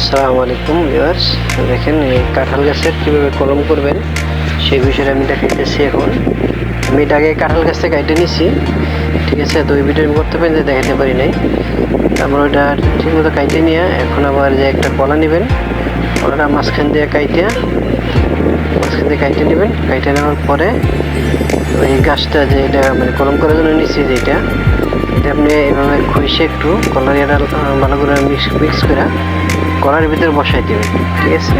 আসসালামু আলাইকুম ভিউয়ার্স। দেখেন, এই কাঁঠাল গাছের কীভাবে কলম করবেন, সেই বিষয়ে আমি দেখাইতেছি এখন। আমি এটা আগে কাঁঠাল গাছ থেকে কাইটে নিছি। ঠিক আছে, তো ওই ভিডিও আমি করতে পারি যে দেখাতে পারি নাই। তারপর ওইটা ঠিকমতো কাইটে নিয়ে, এখন আবার যে একটা কলা নেবেন, কলাটা মাঝখান দিয়ে কাইটে, মাঝখান দিয়ে কাইটে নেবেন। কাইটে নেওয়ার পরে ওই গাছটা যে এটা মানে কলম করার জন্য নিচ্ছি যেটা এটা আপনি এভাবে খুঁজে একটু কলার এটা ভালো করে মিক্স মিক্স করে কলার ভিতরে বসাই দেবেন ঠিক আছে?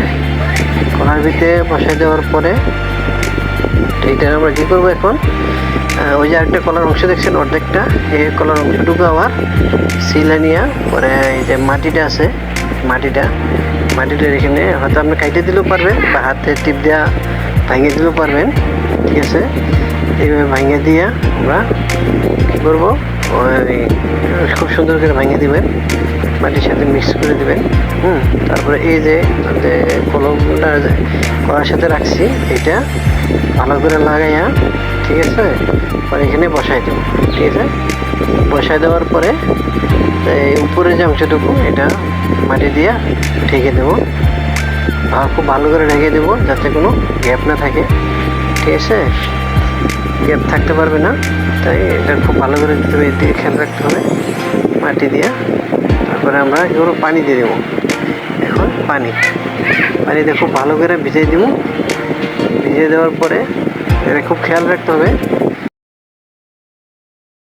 কলার ভিতরে বসাই দেওয়ার পরে এটা আমরা কী করব এখন? ওই যে একটা কলার অংশ দেখছেন, অর্ধেকটা? এই কলার অংশটুকু আবার সিলা নিয়ে পরে এই যে মাটিটা আছে, মাটিটা মাটিটা এখানে হয়তো আপনি কাইটে দিলেও পারবেন বা হাতে টিপ দেওয়া ভাঙিয়ে দিলেও পারবেন, ঠিক আছে? এইভাবে ভাঙিয়ে দিয়ে আমরা কী করব? ওই খুব সুন্দর করে ভাঙিয়ে দিবেন। মাটির সাথে মিক্স করে দেবেন। হুম, তারপরে এই যে কলমটা করার সাথে রাখছি এটা ভালো করে লাগাইয়া, ঠিক আছে? পরে এখানে বসাই দেবো, ঠিক আছে? বসাই দেওয়ার পরে উপরে যে অংশটুকু, এটা মাটি দিয়ে ঢেকে দেবো। খুব ভালো করে ঢেকে দেবো, যাতে কোনো গ্যাপ না থাকে, ঠিক আছে? গ্যাপ থাকতে পারবে না, তাই এটা খুব ভালো করে দিতে হবে খেয়াল রাখতে হবে, মাটি দিয়ে। তারপরে আমরা এগুলো পানি দিয়ে দেবো। এখন পানি। পানিতে খুব ভালো করে ভিজিয়ে দেবো। ভিজিয়ে দেওয়ার পরে এটা খুব খেয়াল রাখতে হবে।